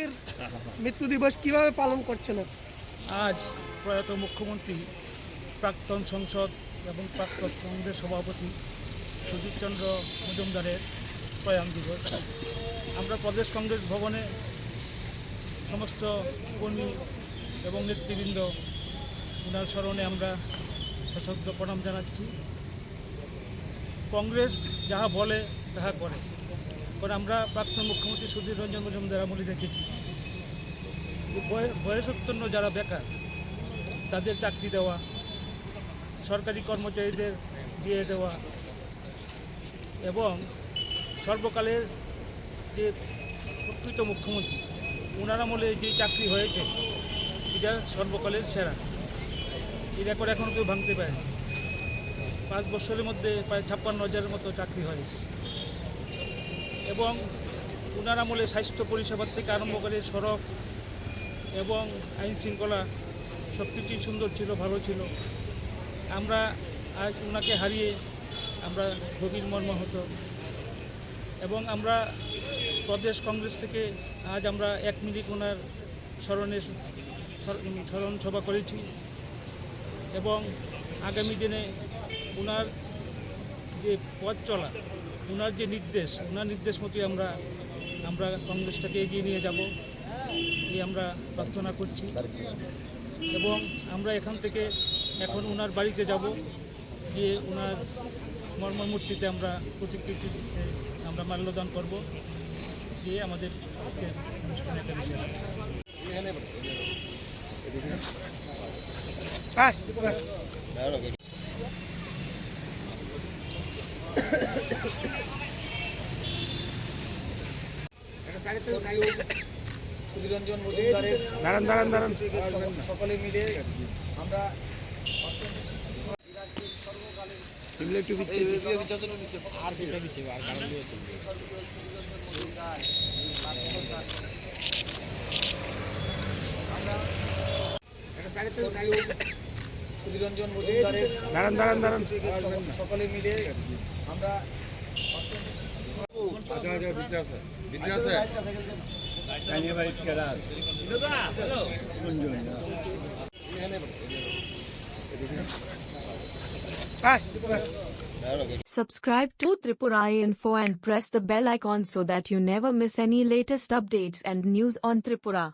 এর মৃত্যু দিবস কীভাবে পালন করছেন আজ আজ প্রয়াত মুখ্যমন্ত্রী প্রাক্তন সংসদ এবং প্রাক্তন কংগ্রেস সভাপতি সুদীপচন্দ্র মজুমদারের প্রয়াণ দিবস। আমরা প্রদেশ কংগ্রেস ভবনে সমস্ত কর্মী এবং নেতৃবৃন্দ ওনার স্মরণে আমরা সশব্দ প্রণাম জানাচ্ছি। কংগ্রেস যাহা বলে, তাহা করে। কারণ আমরা প্রাক্তন মুখ্যমন্ত্রী সুধীর রঞ্জন মজুমদার আমলে দেখেছি। বয়- বয়সোত্তন্ন যারা বেকার, তাদের চাকরি দেওয়া, সরকারি কর্মচারীদের দিয়ে দেওয়া এবং সর্বকালের যে প্রকৃত মুখ্যমন্ত্রী ওনার আমলে যে চাকরি হয়েছে, এটা সর্বকালের সেরা। এই রেকর্ড এখন কেউ ভাঙতে পারে। পাঁচ বছরের মধ্যে প্রায় ছাপ্পান্ন হাজারের মতো চাকরি হয়। এবং ওনার আমলে স্বাস্থ্য পরিষেবার থেকে আরম্ভ করে সড়ক এবং আইন শৃঙ্খলা সব কিছুই সুন্দর ছিল, ভালো ছিল। আমরা আজ ওনাকে হারিয়ে আমরা গভীর মর্মাহত। এবং আমরা প্রদেশ কংগ্রেস থেকে আজ আমরা এক মিনিট ওনার স্মরণে স্মরণ সভা করেছি। এবং আগামী দিনে ওনার যে পথ চলা ওনার যে নির্দেশ ওনার নির্দেশ মতোই আমরা আমরা কংগ্রেসটাকে এগিয়ে নিয়ে যাব এই আমরা প্রার্থনা করছি। এবং আমরা এখান থেকে এখন ওনার বাড়িতে যাব গিয়ে ওনার মর্মমূর্তিতে আমরা প্রতিকৃতি আমরা মাল্যদান করব দিয়ে আমাদের আজকে অনুষ্ঠানে একটা বিশেষ আয়, সুধীরঞ্জন মজুমদারের দাঁড়ান দাঁড়ান দাঁড়ান। সকলে মিলে আমরা একটু আর সুধীরঞ্জন মজুমদারের দাঁড়ান দাঁড়ান দাঁড়ান। সকলে মিলে আমরা আচ্ছা আচ্ছা বিচে আছে বিচে আছে আয়, Subscribe to Tripura Info and press the bell icon so that you never miss any latest updates and news on Tripura.